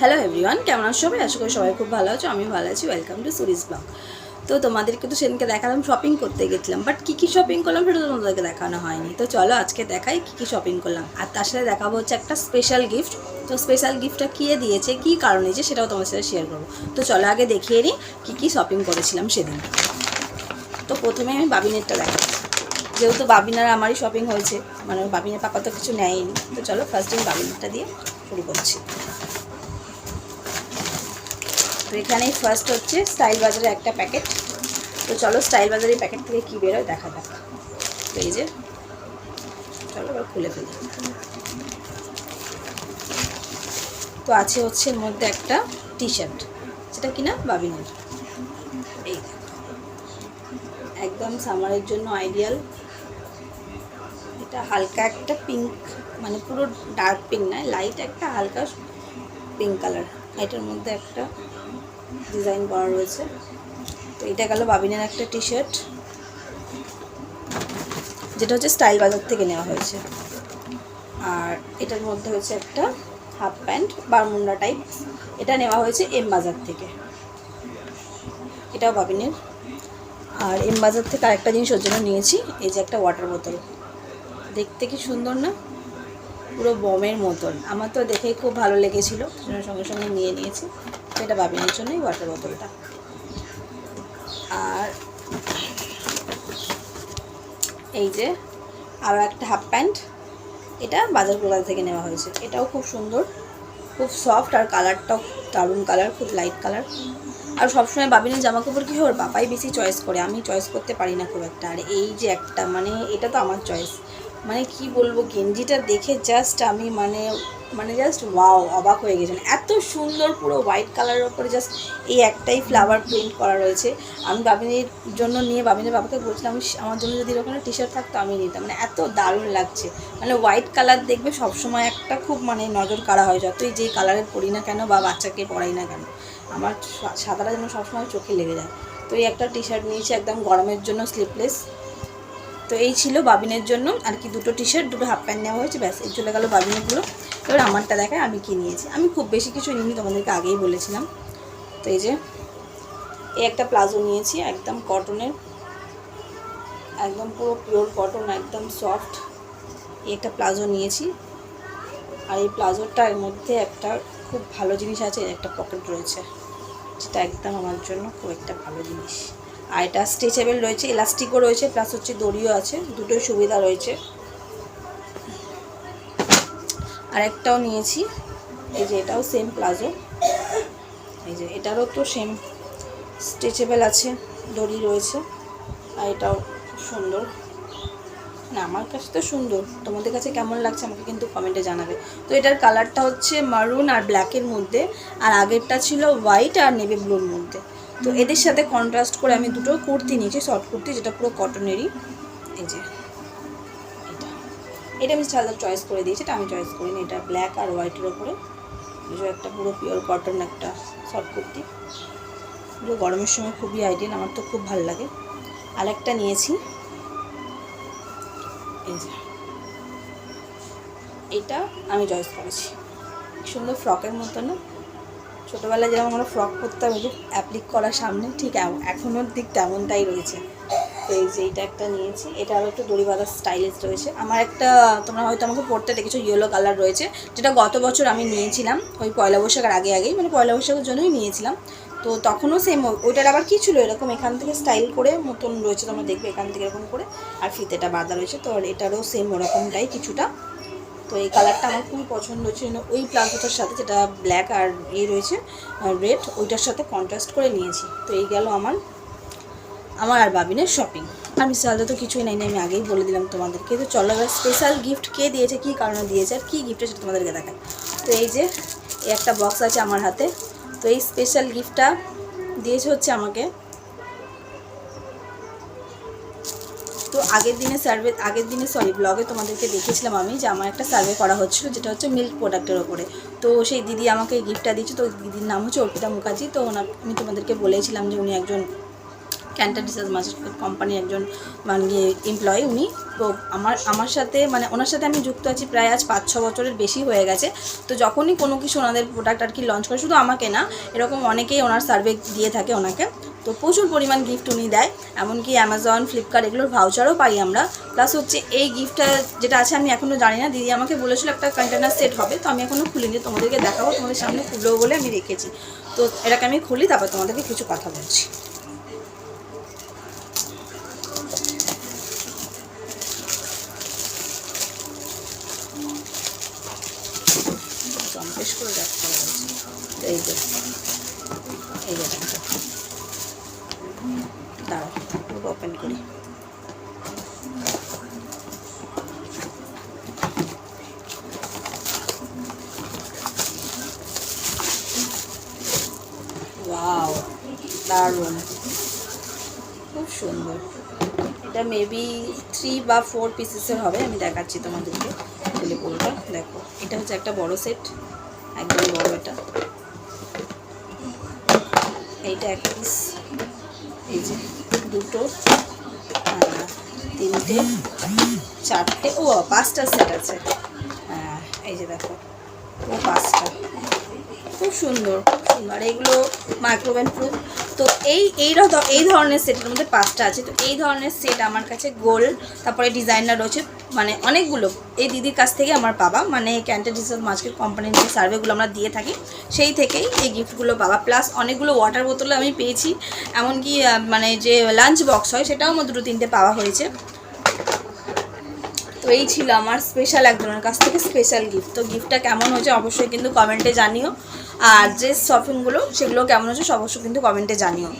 Hello everyone কেমন আছো সবাই? আশা করি সবাই খুব ভালো আছো আমি ভালো আছি ওয়েলকাম টু সুরিজ ব্লগ তো তোমাদেরকে তো সেদিনকে দেখালাম শপিং করতে গেছিলাম বাট কী কী শপিং করলাম সেটা তোমাদেরকে দেখানো হয়নি। তো চলো আজকে দেখাই কী কী শপিং করলাম। আর তার সাথে দেখাবো হচ্ছে একটা স্পেশাল গিফট তো স্পেশাল গিফটটা কে দিয়েছে, কী কারণে দিয়েছে সেটাও তোমার সাথে শেয়ার করব। তো চলো আগে দেখিয়ে নিই কী কী শপিং করেছিলাম সেদিন। তো প্রথমে আমি বাবিনেরটা দেখাচ্ছি। যেহেতু বাবিনার আমারই শপিং হয়েছে মানে বাবিনের পাপা তো কিছু নেয়নি। তো চলো ফার্স্ট আমি বাবিনেরটা দিয়ে শুরু করছি। তো এখানেই ফার্স্ট হচ্ছে স্টাইল বাজারের একটা প্যাকেট তো চলো স্টাইল বাজারের প্যাকেট থেকে কী বেরোয় দেখা যাক। এই যে, চলো এবার খুলে ফেলি। তো আছে হচ্ছে এর মধ্যে একটা টি শার্ট যেটা কিনা বাবিনের এই একদম সামারের জন্য আইডিয়াল এটা হালকা একটা পিঙ্ক মানে পুরো ডার্ক পিঙ্ক নয় লাইট একটা হালকা পিঙ্ক কালার এটার মধ্যে একটা ডিজাইন করা রয়েছে। তো এটা গেল বাবিনের একটা টি শার্ট যেটা হচ্ছে স্টাইল বাজার থেকে নেওয়া হয়েছে। আর এটার মধ্যে হচ্ছে একটা হাফ প্যান্ট, বারমুন্ডা টাইপ। এটা নেওয়া হয়েছে এম বাজার থেকে। এটাও বাবিনের। আর এম বাজার থেকে আরেকটা জিনিস ওর জন্য নিয়েছি, এই যে একটা ওয়াটার বোতল দেখতে কি সুন্দর না? পুরো বমের মতন। আমার তো দেখেই খুব ভালো লেগেছিলো। সঙ্গে সঙ্গে নিয়ে নিয়েছি। এটা বাবিনের জন্যই ওয়াটার বোতলটা আর এই যে আরও একটা হাফ প্যান্ট এটা বাজার কলকাতা থেকে নেওয়া হয়েছে। এটাও খুব সুন্দর। খুব সফট আর কালারটাও দারুণ কালার খুব লাইট কালার আর সবসময় বাবিনের জামা কাপড় কী ওর বাবাই বেশি চয়েস করে। আমি চয়েস করতে পারি না খুব একটা। আর এই যে একটা মানে এটা তো আমার চয়েস মানে কি বলব, গেঞ্জিটা দেখে জাস্ট আমি মানে মানে জাস্ট ওয়াও অবাক হয়ে গেছিলাম এত সুন্দর পুরো হোয়াইট কালারের ওপরে জাস্ট এই একটাই ফ্লাওয়ার প্রিন্ট করা রয়েছে। আমি বাবিনের জন্য নিয়ে বাবিনের বাবাকে বলছিলাম আমার জন্য যদি ওখানে টি শার্ট থাকতো, আমি নিতাম। মানে এত দারুণ লাগছে। মানে হোয়াইট কালার দেখবে সবসময় একটা খুব মানে নজর কাড়া হয়, যতই যেই কালারের পরি না কেন বা বাচ্চাকে পরাই না কেন। আমার সাদাটা যেন সবসময় চোখে লেগে যায়। তো এই একটা টি শার্ট নিয়েছি একদম গরমের জন্য স্লিপলেস তো এই ছিল বাবিনের জন্য। আর কি দুটো টি শার্ট দুটো হাফ প্যান্ট নেওয়া হয়েছে, ব্যাস, এই চলে গেলো বাবিনেরগুলো। এবার আমারটা দেখায়, আমি কি নিয়েছি। আমি খুব বেশি কিছু নিইনি, তোমাদেরকে আগেই বলেছিলাম। তো এই যে, এই একটা প্লাজো নিয়েছি, একদম কটনের একদম পুরো পিওর কটন একদম সফট এই একটা প্লাজো নিয়েছি। আর এই প্লাজোটার মধ্যে একটা খুব ভালো জিনিস আছে একটা পকেট রয়েছে। যেটা একদম আমার জন্য খুব একটা ভালো জিনিস। আর এটা স্ট্রেচেবল রয়েছে এলাস্টিকও রয়েছে প্লাস হচ্ছে দড়িও আছে, দুটোই সুবিধা রয়েছে। আর একটাও নিয়েছি, এই যে এটাও সেম প্লাজো এই যে এটারও তো সেম স্ট্রেচেবল আছে, দড়ি রয়েছে, আর এটাও সুন্দর। না, আমার কাছে তো সুন্দর। তোমাদের কাছে কেমন লাগছে আমাকে কিন্তু কমেন্টে জানাবে। তো এটার কালারটা হচ্ছে মারুন আর ব্ল্যাকের মধ্যে, আর আগেরটা ছিল হোয়াইট আর নেভি ব্লুর মধ্যে। তো এদের সাথে কন্ট্রাস্ট করে আমি দুটো কুর্তি নিয়েছি শর্ট কুর্তি যেটা পুরো কটনেরই এই যে এটা। এটা আমি সাদা চয়েস করে দিয়েছি এটা আমি চয়েস করিনি এটা ব্ল্যাক আর হোয়াইটের ওপরে। একটা পুরো পিওর কটন একটা শর্ট কুর্তি। পুরো গরমের সময় খুবই আইডিয়াল আমার তো খুব ভালো লাগে। আর একটা নিয়েছি। এই যে এটা আমি চয়েস করেছি। সুন্দর ফ্রকের মতো না? ছোটোবেলায় যেরকম আমরা ফ্রক করতাম এই যে অ্যাপ্লিক করার সামনে ঠিক এখনোর দিক তেমনটাই রয়েছে। তো এই যে এইটা একটা নিয়েছি, এটা আরও একটু দড়ি বাঁধার স্টাইলিশ রয়েছে। আমার একটা, তোমরা হয়তো আমাকে পড়তে দেখেছ ইয়েলো কালার রয়েছে, যেটা গত বছর আমি নিয়েছিলাম, ওই পয়লা বৈশাখের আগে আগেই মানে পয়লা বৈশাখের জন্যই নিয়েছিলাম। তো তখনও সেম ওইটার আবার কী ছিল? এরকম এখান থেকে স্টাইল করে মতন রয়েছে, তোমরা দেখবে এখান থেকে এরকম করে, আর ফিতেটা বাঁধা রয়েছে, তো এটারও সেম ওরকমটাই কিছুটা। তো এই কালারটা আমার খুবই পছন্দ হচ্ছে ওই প্লাজোটার সাথে যেটা ব্ল্যাক আর ইয়ে রয়েছে রেড ওইটার সাথে কন্ট্রাস্ট করে নিয়েছি। তো এই গেল আমার আমার আর বাবিনের শপিং আর মিস্টার আলাদা তো কিছুই নাই আমি আগেই বলে দিলাম তোমাদেরকে। তো চলো এবার স্পেশাল গিফট কে দিয়েছে, কী কারণে দিয়েছে, আর কী গিফট সেটা তোমাদেরকে দেখায় তো এই যে একটা বক্স আছে আমার হাতে। তো এই স্পেশাল গিফটটা দিয়েছে হচ্ছে আমাকে আগের দিনে সার্ভে আগের দিনে সরি ব্লগে তোমাদেরকে দেখেছিলাম আমি যে আমার একটা সার্ভে করা হচ্ছিল, যেটা হচ্ছে মিল্ক প্রোডাক্টের ওপরে। তো সেই দিদি আমাকে গিফটটা দিয়েছে, তো দিদির নাম হচ্ছে অর্পিতা মুখার্জি, তো ওনার, আমি তোমাদেরকে বলেছিলাম যে উনি একজন ক্যান্টার রিসার্চ মাস্টার কোম্পানির একজন মানে এমপ্লয়ি উনি। তো আমার আমার সাথে মানে ওনার সাথে আমি যুক্ত আছি প্রায় আজ পাঁচ ছ বছরের বেশি হয়ে গেছে। তো যখনই কোনো কিছু ওনাদের প্রোডাক্ট আর কি লঞ্চ করে, শুধু আমাকে না, এরকম অনেকেই ওনার সার্ভে দিয়ে থাকে ওনাকে। তো প্রচুর পরিমাণ গিফট উনি দেয়। এমনকি অ্যামাজন ফ্লিপকার্ট এগুলোর ভাউচারও পাই আমরা। প্লাস হচ্ছে এই গিফটটা যেটা আছে আমি এখনও জানি না। দিদি আমাকে বলেছিল একটা কন্টেনার সেট হবে, তো আমি এখনও খুলিনি। তোমাদেরকে দেখাবো, তোমাদের সামনে খুলবো বলে আমি রেখেছি। তো এটাকে আমি খুলি, তারপর তোমাদেরকে কিছু কথা বলছি। এই যে এই যে ওপেন করি। ওয়াও দারুণ। খুব সুন্দর। এটা মেবি থ্রি বা ফোর পিসেসের হবে, আমি দেখাচ্ছি তোমাদেরকে খুলে পুরোটা। দেখো, এটা হচ্ছে একটা বড় সেট একদম বড় এটা। এইটা এক পিস এই যে দুটো তিনটে চারটে ও পাঁচটা সেট আছে। হ্যাঁ এই যে দেখো ও পাঁচটা। খুব সুন্দর খুব সুন্দর। আর এগুলো মাইক্রোওয়েভ প্রুফ তো এই এই এই ধরনের সেটের মধ্যে পাঁচটা আছে। তো এই ধরনের সেট আমার কাছে গোল তারপরে ডিজাইনার রয়েছে মানে অনেকগুলো। এই দিদির কাছ থেকে আমার পাবা মানে ক্যান্টার ডিজাইন মার্কেট কোম্পানির যে সার্ভেগুলো আমরা দিয়ে থাকি, সেই থেকেই এই গিফটগুলো পাবা প্লাস অনেকগুলো ওয়াটার বোতলও আমি পেয়েছি। এমনকি মানে যে লাঞ্চ বক্স হয়, সেটাও আমার দুটো তিনটে পাওয়া হয়েছে। তো এই ছিল আমার স্পেশাল একজনের কাছ থেকে স্পেশাল গিফট তো গিফটটা কেমন হয়েছে অবশ্যই কিন্তু কমেন্টে জানিও। আর যে শপিংগুলো সেগুলো কেমন হয়েছে অবশ্যই কিন্তু কমেন্টে জানিও।